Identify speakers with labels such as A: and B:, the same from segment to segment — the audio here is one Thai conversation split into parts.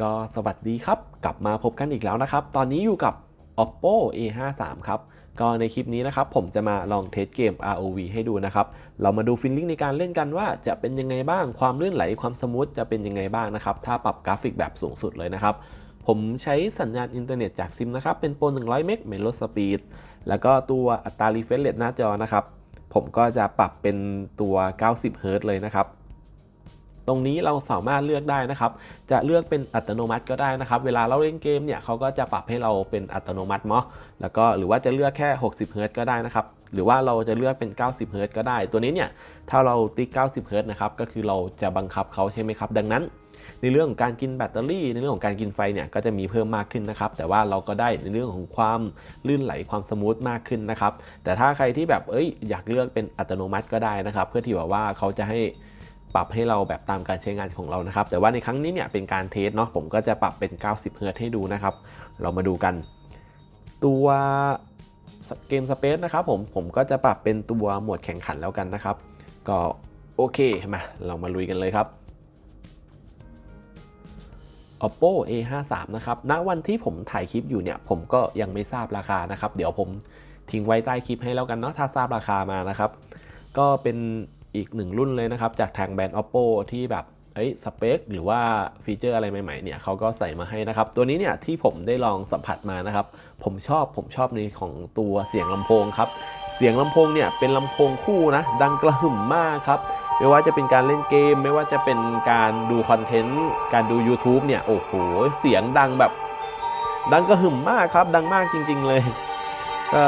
A: ก็สวัสดีครับ กลับมาพบกันอีกแล้วนะครับ ตอนนี้อยู่กับ oppo a53 ครับ ก็ในคลิปนี้นะครับ ผมจะมาลองเทสเกม ROV ให้ดูนะครับ เรามาดูฟิลลิ่งในการเล่นกันว่าจะเป็นยังไงบ้างความลื่นไหลความสมูทจะเป็นยังไงบ้างนะครับ ถ้าปรับกราฟิกแบบสูงสุดเลยนะครับ ผมใช้สัญญาณอินเทอร์เน็ตจากซิมนะครับ เป็นโปร100 เมกเมโลสปีดแล้วก็ตัวอัตรา refresh rate หน้าจอนะครับผมก็จะปรับเป็นตัว 90เฮิรต์เลยนะครับ ตรงนี้เราสามารถเลือกได้นะครับ จะเลือกเป็นอัตโนมัติก็ได้นะครับ เวลาเราเล่นเกมเนี่ยเขาก็จะปรับให้เราเป็นอัตโนมัติเนาะแล้วก็หรือว่าจะเลือกแค่ 60เฮิรต์ก็ได้นะครับ หรือว่าเราจะเลือกเป็น 90เฮิรต์ก็ได้ ตัวนี้เนี่ยถ้าเราติ90เฮิรต์นะครับก็คือเราจะบังคับเขาใช่ไหมครับ ดังนั้น ในเรื่องของการกินแบตเตอรี่ ในเรื่องของการกินไฟเนี่ยก็จะมีเพิ่มมากขึ้นนะครับ แต่ว่าเราก็ได้ในเรื่องของความลื่นไหลความสมูทมากขึ้นนะครับ แต่ถ้าใครที่แบบเอ้ยอยากเลือกเป็นอัตโนมัติก็ได้นะครับ เพื่อที่แบบว่าเขาจะให้ ปรับให้เราแบบตามการใช้งานของเรานะครับ แต่ว่าในครั้งนี้เนี่ยเป็นการเทสเนาะผมก็จะปรับเป็น 90 เฮิรตให้ดูนะครับ เรามาดูกัน ตัวเกมสเปซนะครับผมผมก็จะปรับเป็นตัวโหมดแข่งขันแล้วกันนะครับ ก็โอเคมาเรามาลุยกันเลยครับ oppo a53 นะครับณวันที่ผมถ่ายคลิปอยู่เนี่ย ผมก็ยังไม่ทราบราคานะครับ เดี๋ยวผมทิ้งไว้ใต้คลิปให้แล้วกันเนาะถ้าทราบราคามานะครับ ก็เป็น อีกหนึ่งรุ่นเลยนะครับ จากทางแบรนด์ oppo ที่แบบเอ้ยสเปคหรือว่าฟีเจอร์อะไรใหม่ๆเนี่ยเขาก็ใส่มาให้นะครับ ตัวนี้เนี่ยที่ผมได้ลองสัมผัสมานะครับ ผมชอบผมชอบในของตัวเสียงลำโพงครับ เสียงลำโพงเนี่ยเป็นลำโพงคู่นะ ดังกระหึ่มมากครับ ไม่ว่าจะเป็นการเล่นเกม ไม่ว่าจะเป็นการดูคอนเทนต์การดู YouTube เนี่ยโอ้โหเสียงดังแบบ ดังกระหึ่มมากครับ ดังมากจริง ๆ เลย ก็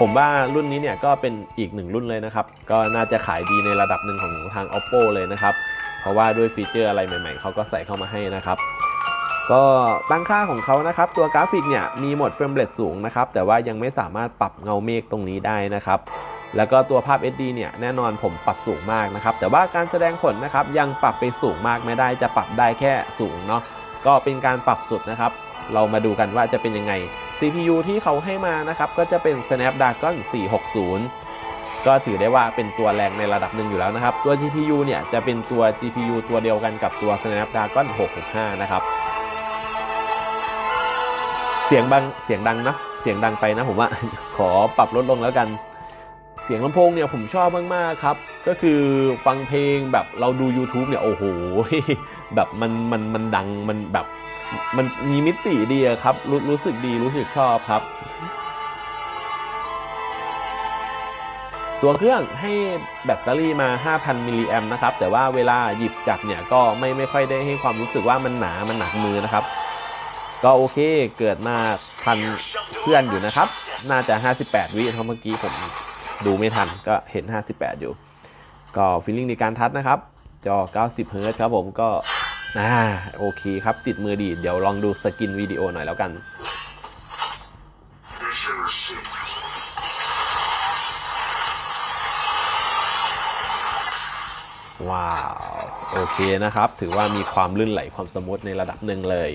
A: ผมว่ารุ่นนี้เนี่ยก็เป็นอีกหนึ่งรุ่นเลยนะครับ ก็น่าจะขายดีในระดับหนึ่งของทาง oppo เลยนะครับ เพราะว่าด้วยฟีเจอร์อะไรใหม่ๆ เขาก็ใส่เข้ามาให้นะครับ ก็ตั้งค่าของเขานะครับ ตัวกราฟิกเนี่ยมีโหมดเฟรมเรทสูงนะครับ แต่ว่ายังไม่สามารถปรับเงาเมฆตรงนี้ได้นะครับ แล้วก็ตัวภาพ SD เนี่ยแน่นอนผมปรับสูงมากนะครับ แต่ว่าการแสดงผลนะครับยังปรับไปสูงมากไม่ได้ จะปรับได้แค่สูงเนาะ ก็เป็นการปรับสุดนะครับ เรามาดูกันว่าจะเป็นยังไง CPU ที่เขาให้มานะครับ ก็จะเป็น Snapdragon 460 ก็ถือได้ว่าเป็นตัวแรงในระดับหนึ่งอยู่แล้วนะครับ ตัว GPU เนี่ยจะเป็นตัว GPU ตัวเดียวกันกับตัว Snapdragon 665 นะครับ เสียงบางเสียงดังนะเสียงดังไปนะผมว่า ขอปรับลดลงแล้วกันเสียงลำโพงเนี่ยผมชอบมาก ๆ ครับ ก็คือฟังเพลงแบบเราดู YouTube เนี่ย โอ้โห แบบมันมันมันดังมันแบบ มันมีมิติดีครับรู้รู้สึกดีรู้สึกชอบครับ ตัวเครื่องให้แบตเตอรี่มา 5,000 มิลลิแอมนะครับ แต่ว่าเวลาหยิบจับเนี่ยก็ไม่ไม่ค่อยได้ให้ความรู้สึกว่ามันหนามันหนักมือนะครับ ก็โอเคเกิดมาทันเพื่อนอยู่นะครับ น่าจะ 58 วิเพราะเมื่อกี้ผมดูไม่ทันก็เห็น 58 อยู่ ก็ฟีลลิ่งในการทัชนะครับ จอ 90 เฮิรตซ์ครับผมก็ อ่าโอเคครับติดมือดี เดี๋ยวลองดูสกินวิดีโอหน่อยแล้วกัน ว้าว โอเคนะครับ ถือว่ามีความลื่นไหลความสมูทในระดับหนึ่งเลย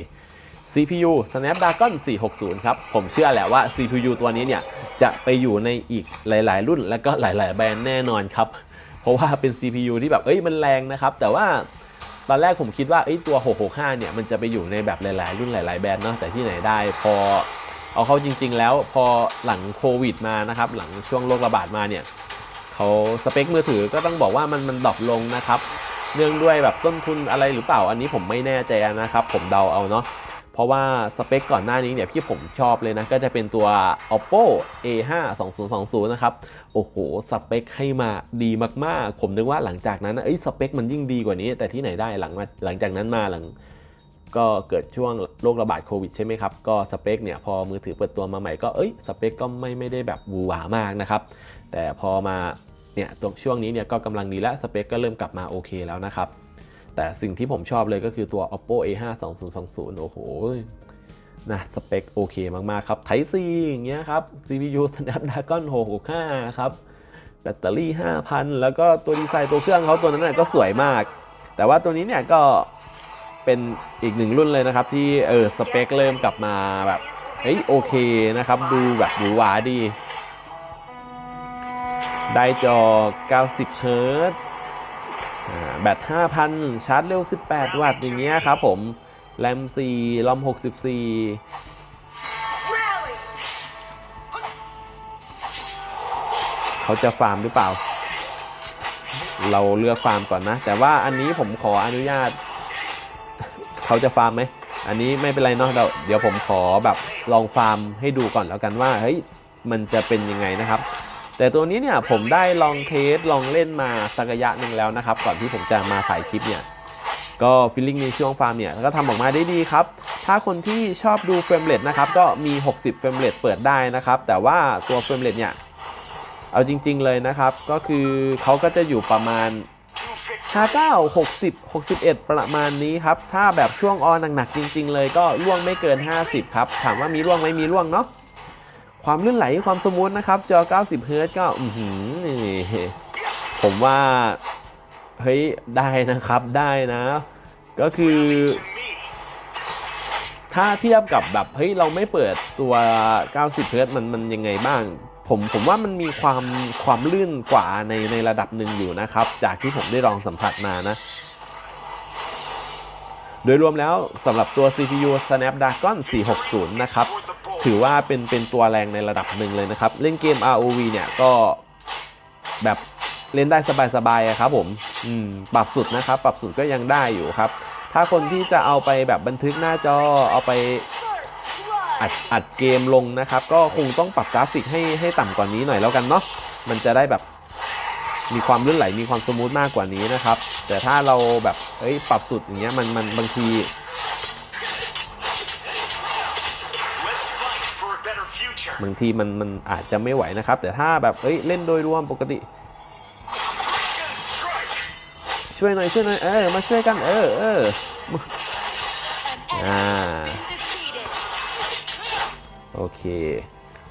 A: CPU Snapdragon 460 ครับ ผมเชื่อแหละว่า CPU ตัวนี้เนี่ย จะไปอยู่ในอีกหลาย ๆ รุ่น และก็หลาย ๆ แบรนด์แน่นอนครับ เพราะว่าเป็น CPU ที่แบบ เอ้ย มันแรงนะครับ แต่ว่า ตอนแรกผมคิดว่าไอ้ตัว 665 เนี่ยมันจะไปอยู่ในแบบหลาย ๆ รุ่นหลาย ๆ แบรนด์เนาะแต่ที่ไหนได้พอเอาเข้าจริง ๆ แล้วพอหลังโควิดมานะครับหลังช่วงโรคระบาดมาเนี่ยเขาสเปคมือถือก็ต้องบอกว่ามันมันดรอปลงนะครับเนื่องด้วยแบบต้นทุนอะไรหรือเปล่าอันนี้ผมไม่แน่ใจนะครับ ผมเดาเอาเนาะ เพราะว่าสเปคก่อนหน้านี้เนี่ยที่ผมชอบเลยนะ ก็จะเป็นตัว oppo a5 2020 นะครับ โอ้โห สเปคให้มาดีมากๆ ผมนึกว่าหลังจากนั้นเอ้ยสเปคมันยิ่งดีกว่านี้ แต่ที่ไหนได้หลังมาหลังจากนั้นมาหลังก็เกิดช่วงโรคระบาดโควิดใช่ไหมครับ ก็สเปคเนี่ยพอมือถือเปิดตัวมาใหม่ก็เอ้ยสเปคก็ไม่ไม่ได้แบบวือหวามากนะครับ แต่พอมาเนี่ยตรงช่วงนี้เนี่ยก็กำลังดีแล้วสเปคก็เริ่มกลับมาโอเคแล้วนะครับ แต่สิ่งที่ผมชอบเลยก็คือตัว oppo a5 2020 โอ้โหนะสเปคโอเคมากๆ ครับ Type C อย่างเงี้ยครับ CPU Snapdragon 665 ครับแบตเตอรี่ 5,000 แล้วก็ตัวดีไซน์ตัวเครื่องเขาตัวนั้นนะก็สวยมาก แต่ว่าตัวนี้เนี่ยก็เป็นอีกหนึ่งรุ่นเลยนะครับ ที่เออสเปคเริ่มกลับมาแบบเอ้ยโอเคนะครับ ดูแบบหวือหวาดี ได้จอ 90 เฮิรตซ์อ่า แบต 5,000 ชาร์จเร็ว 18 วัตต์อย่างเงี้ยครับผมแรม 4 ลอม 64
B: Rally!
A: เขาจะฟาร์มหรือเปล่า เราเลือกฟาร์มก่อนนะ แต่ว่าอันนี้ผมขออนุญาต เขาจะฟาร์มไหม อันนี้ไม่เป็นไรเนาะ เดี๋ยวเดี๋ยวผมขอแบบลองฟาร์มให้ดูก่อนแล้วกันว่า เฮ้ย มันจะเป็นยังไงนะครับ แต่ตัวนี้เนี่ยผมได้ลองเทสลองเล่นมาสักระยะหนึ่งแล้วนะครับ ก่อนที่ผมจะมาถ่ายคลิปเนี่ยก็ฟีลลิ่งในช่วงฟาร์มเนี่ยก็ทำออกมาได้ดีครับ ถ้าคนที่ชอบดูเฟรมเรทนะครับก็มี 60 เฟรมเรทเปิดได้นะครับ แต่ว่าตัวเฟรมเรทเนี่ยเอาจริง ๆ เลยนะครับ ก็คือเขาก็จะอยู่ประมาณ59 60 61 ประมาณนี้ครับ ถ้าแบบช่วงออนหนักๆจริง ๆ เลยก็ล่วงไม่เกิน 50 ครับ ถามว่ามีล่วงไหมมีล่วงเนาะ ความลื่นไหลความสมูทนะครับจอ 90 เฮิร์ตก็อือหือผมว่า เฮ้ย ได้นะครับได้นะ ก็คือ ถ้าเทียบกับแบบ เฮ้ย เราไม่เปิดตัว 90 เฮิร์ตมันมันยังไงบ้างผมผมว่ามันมีความความลื่นกว่าในในระดับหนึ่งอยู่นะครับ จากที่ผมได้ลองสัมผัสมานะ โดยรวมแล้วสำหรับตัว CPU Snapdragon 460 นะครับ ถือว่าเป็นเป็นตัวแรงในระดับหนึ่งเลยนะครับ เล่นเกม ROV เนี่ยก็แบบเล่นได้สบายๆอะครับผมอืมปรับสุดนะครับ ปรับสุดก็ยังได้อยู่ครับ ถ้าคนที่จะเอาไปแบบบันทึกหน้าจอเอาไปอัดอัดเกมลงนะครับ ก็คงต้องปรับกราฟิกให้ให้ต่ำกว่านี้หน่อยแล้วกันเนาะมันจะได้แบบมีความลื่นไหลมีความสมูทมากกว่านี้นะครับ แต่ถ้าเราแบบเอ้ยปรับสุดอย่างเงี้ยมันมันบางที บางทีมันมันอาจจะไม่ไหวนะครับ แต่ถ้าแบบเอ้ยเล่นโดยรวมปกติ
C: And strike.
A: ช่วยหน่อยช่วยหน่อยเออมาช่วยกันเออเออ
B: An enemy
A: Ah.
B: has been defeated.
A: โอเค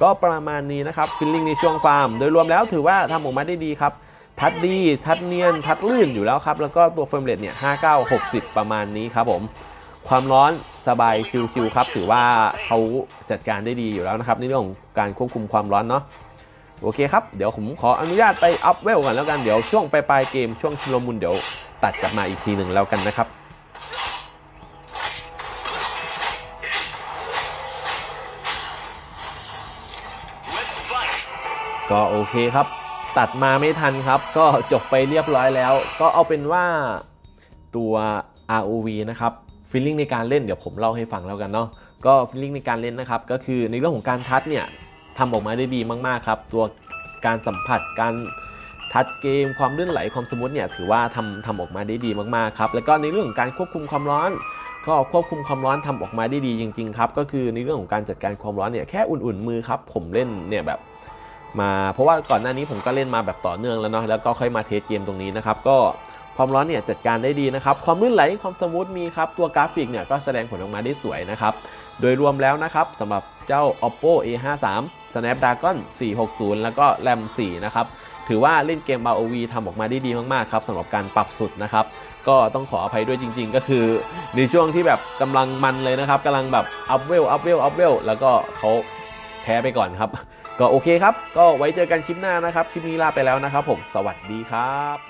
A: ก็ประมาณนี้นะครับฟิลลิ่งในช่วงฟาร์ม โดยรวมแล้วถือว่าทำออกมาได้ดีครับทัดดี ทัดเนียน ทัดลื่นอยู่แล้วครับ แล้วก็ตัวเฟรมเรทเนี่ย 59 60 ประมาณนี้ครับผม ความร้อนสบายชิวๆครับ ถือว่าเขาจัดการได้ดีอยู่แล้วนะครับ ในเรื่องของการควบคุมความร้อนเนาะโอเคครับ เดี๋ยวผมขออนุญาตไปอัพเวลก่อนแล้วกันเดี๋ยวช่วงปลายๆเกมช่วงชุลมุนเดี๋ยวตัดกลับมาอีกทีหนึ่งแล้วกันนะครับก็โอเคครับ ตัดมาไม่ทันครับ ก็จบไปเรียบร้อยแล้ว ก็เอาเป็นว่าตัว ROV นะครับ ฟีลลิ่งในการเล่นเดี๋ยวผมเล่าให้ฟังแล้วกันเนาะก็ฟีลลิ่งในการเล่นนะครับก็คือในเรื่องของการทัชเนี่ยทำออกมาได้ดีมากๆครับตัวการสัมผัสการทัชเกมความลื่นไหลความสมูทเนี่ยถือว่าทำทำออกมาได้ดีมากๆครับแล้วก็ในเรื่องของการควบคุมความร้อน ก็ควบคุมความร้อนทำออกมาได้ดีจริง ๆ ครับก็คือในเรื่องของการจัดการความร้อนเนี่ยแค่อุ่นๆมือครับผมเล่นเนี่ยแบบมาเพราะว่าก่อนหน้านี้ผมก็เล่นมาแบบต่อเนื่องแล้วเนาะแล้วก็ค่อยมาเทสเกมตรงนี้นะครับก็ ความร้อนเนี่ยจัดการได้ดีนะครับ ความลื่นไหลความสมูทมีครับ ตัวกราฟิกเนี่ยก็แสดงผลออกมาได้สวยนะครับ โดยรวมแล้วนะครับสำหรับเจ้า oppo a53 snapdragon 460 แล้วก็ ram 4 นะครับ ถือว่าเล่นเกม ROV ทำออกมาได้ดีมากๆครับสำหรับการปรับสุดนะครับ ก็ต้องขออภัยด้วยจริง ๆ ก็คือ ในช่วงที่แบบกำลังมันเลยนะครับกำลังแบบอัพเวลอัพเวลอัพเวลแล้วก็เขาแพ้ไปก่อนครับ ก็โอเคครับ ก็ไว้เจอกันคลิปหน้านะครับ คลิปนี้ลาไปแล้วนะครับ ผม สวัสดีครับ